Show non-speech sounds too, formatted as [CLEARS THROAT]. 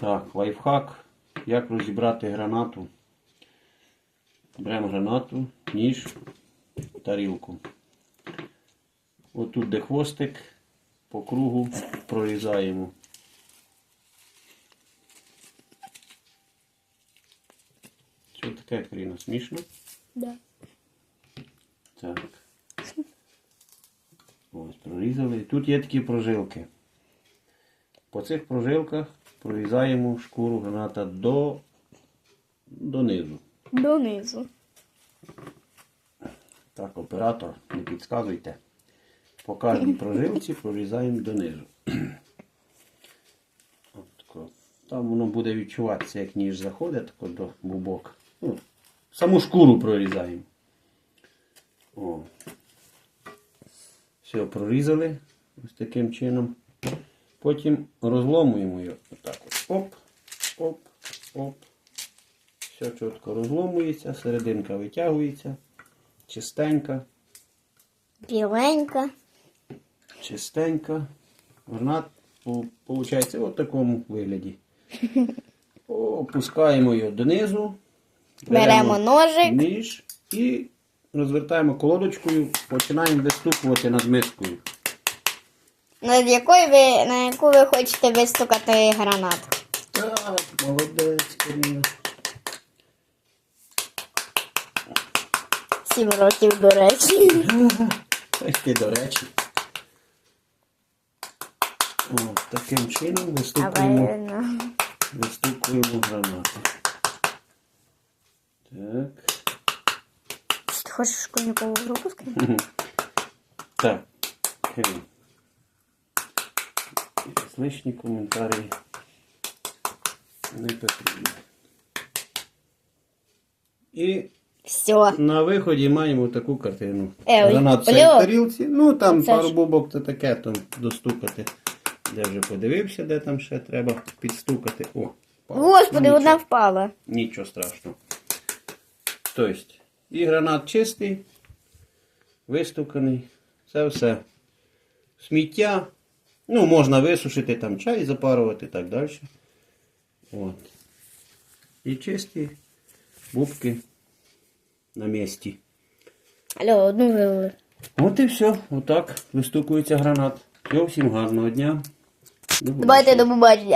Так, лайфхак. Як розібрати гранату. Беремо гранату, ніж, тарілку. Отут де хвостик, по кругу прорізаємо. Що таке, Каріна, смішно? Да. Так. Ось, прорізали. Тут є такі прожилки. По цих прожилках прорізаємо шкуру граната до, донизу. Донизу. Так, оператор, не підказуйте. По кожній [LAUGHS] прожилці прорізаємо донизу. [CLEARS THROAT] От. Там воно буде відчуватися, як ніж заходить тако до бубок. Ну, саму шкуру прорізаємо. О. Все, прорізали ось таким чином. Потім розломуємо його. Отак от. Оп, оп, оп. Все чітко розломується, серединка витягується. Чистенька, Біленька. чистенька. Гранат виходить в такому вигляді. [LAUGHS] Опускаємо його донизу. Беремо ножик. ніж і розвертаємо колодочкою, починаємо вистукувати над мискою. Над якою ви, на яку ви хочете вистукати гранат. Так, молодець, Каріна. Сім років, до речі. [LAUGHS] Ось ти, до речі. О, таким чином вистукуємо, Правильно. вистукуємо гранати. Так. Ти хочеш школьникову групу скинути? Так, Лишні коментарі не потрібні. І Все. на виході маємо таку картину. Е, ой, Гранат в цій тарілці. Ну там Це пару ж- бубок то таке там достукати. Де вже подивився, де там ще треба підстукати. О, впало. Господи, одна впала. Нічого страшного. Тобто, і гранат чистий, вистуканий, це все. Сміття. Ну, можна висушити, там чай запарувати і так далі. От. І чисті бубки на місці. Алло, одну вивели. От і все. Отак вистукується гранат. Всього, всім гарного дня. До Давайте до побачення.